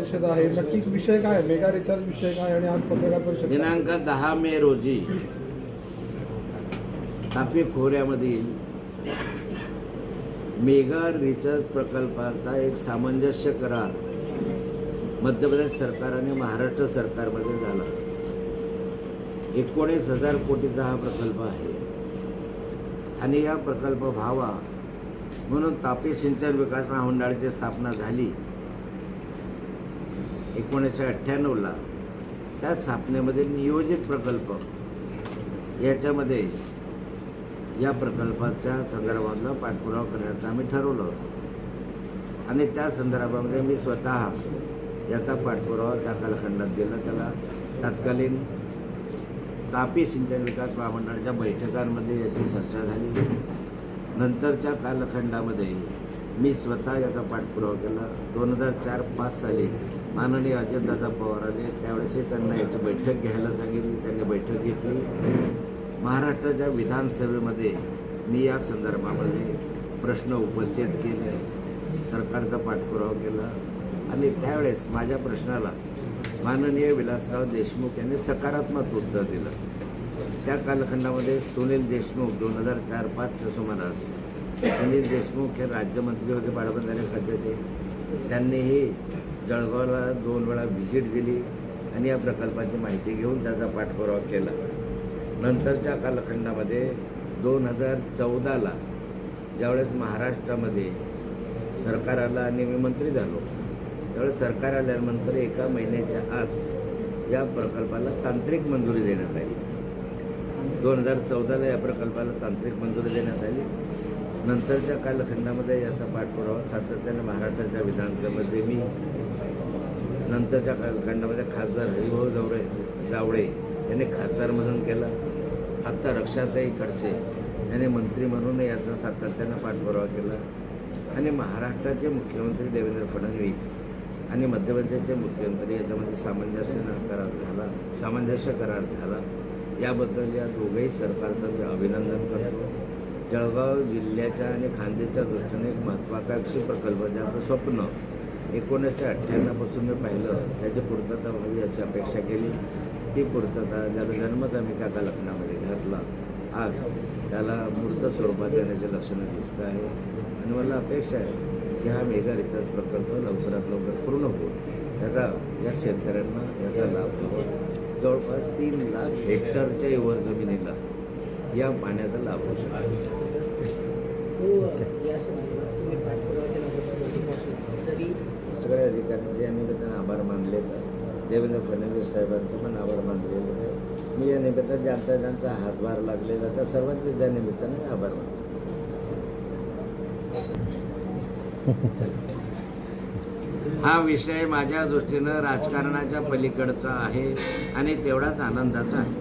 परिषद आहे. नक्की विषय काय? मेगा रिचार्ज विषय काय? आणि आज पत्रकार परिषद दिनांक दहा मे रोजी तापी खोऱ्यामधील मेगा रिचार्ज प्रकल्पाचा एक सामंजस्य करार मध्य प्रदेश सरकार आणि महाराष्ट्र सरकारमध्ये झाला. एकोणीस हजार कोटीचा हा प्रकल्प आहे. आणि या प्रकल्प व्हावा म्हणून तापी सिंचन विकास महामंडळाची स्थापना झाली. एकोणीसशे अठ्ठ्याण्णवला त्या स्थापनेमध्ये नियोजित प्रकल्प याच्यामध्ये या प्रकल्पाच्या संदर्भातला पाठपुरावा करण्याचं आम्ही ठरवलं होतं. आणि त्या संदर्भामध्ये मी स्वतः याचा पाठपुरावा त्या कालखंडात दिला. त्याला तत्कालीन तापी सिंचन विकास महामंडळाच्या बैठकांमध्ये याची चर्चा झाली. नंतरच्या कालखंडामध्ये मी स्वतः याचा पाठपुरावा केला. दोन हजार चार पाच साली माननीय अजितदादा पवार आले. त्यावेळेसही त्यांना याची बैठक घ्यायला सांगितली. त्यांनी बैठक घेतली. महाराष्ट्राच्या विधानसभेमध्ये मी या संदर्भामध्ये प्रश्न उपस्थित केले. सरकारचा पाठपुरावा केला. आणि त्यावेळेस माझ्या प्रश्नाला माननीय विलासराव देशमुख यांनी सकारात्मक उत्तर दिलं. त्या कालखंडामध्ये सुनील देशमुख दोन हजार चार पाचच्या सुमारास सुनील देशमुख हे राज्यमंत्री होते बाळबंधारे खात्याचे त्यांनीही जळगावला दोन वेळा व्हिजिट दिली आणि या प्रकल्पाची माहिती घेऊन त्याचा पाठपुरावा केला. नंतरच्या कालखंडामध्ये दोन हजार चौदाला ज्यावेळेस महाराष्ट्रामध्ये सरकार आलं आणि मी मंत्री झालो त्यावेळेस सरकार आल्यानंतर एका महिन्याच्या आत या प्रकल्पाला तांत्रिक मंजुरी देण्यात आली. दोन हजार चौदाला या प्रकल्पाला तांत्रिक मंजुरी देण्यात आली. नंतरच्या कालखंडामध्ये याचा पाठपुरावा सातत्याने महाराष्ट्राच्या विधानसभेमध्ये मी नंतरच्या कालखंडामध्ये खासदार हरिभाऊ जावरे जावळे यांनी खासदार म्हणून केला. आत्ता रक्षाताई खडसे यांनी मंत्री म्हणून याचा सातत्यानं पाठपुरावा केला. आणि महाराष्ट्राचे मुख्यमंत्री देवेंद्र फडणवीस आणि मध्यप्रदेशचे मुख्यमंत्री याच्यामध्ये सामंजस्य करार झाला सामंजस्य करार झाला. याबद्दल या दोघंही सरकारचं मी अभिनंदन करतो. जळगाव जिल्ह्याच्या आणि खांदेच्या दृष्टीने एक महत्त्वाकांक्षी प्रकल्प ज्याचं स्वप्न एकोणीसशे अठ्ठ्याण्णवपासून मी पाहिलं त्याची पूर्तता व्हावी याची अपेक्षा केली. ती पूर्तता ज्याला जन्मच आम्ही त्या कालखंडामध्ये घातला. आज त्याला मूर्त स्वरूपात येण्याचे लक्षणं दिसत आहे. आणि मला अपेक्षा आहे की हा मेगा रिचार्ज प्रकल्प लवकरात लवकर पूर्ण होईल. त्याचा या शेतकऱ्यांना याचा लाभ होईल. जवळपास तीन लाख हेक्टरच्या वर जमिनीला या पाण्याचा लाभ होऊ शकतो या संदर्भात तुम्ही पाठपुरावा केला होता सुरुवातीपासून तरी सगळ्या अधिकाऱ्यांचे या निमित्तानं आभार मानले देवेंद्र फडणवीस साहेबांचं पण आभार मानलेलं आहे. मी या निमित्तानं ज्यांचा ज्यांचा हातभार लागलेला त्या सर्वांचे ज्या निमित्तानं मी आभार मानले हा विषय माझ्या दृष्टीनं राजकारणाच्या पलीकडचा आहे आणि तेवढाच आनंदाचा आहे.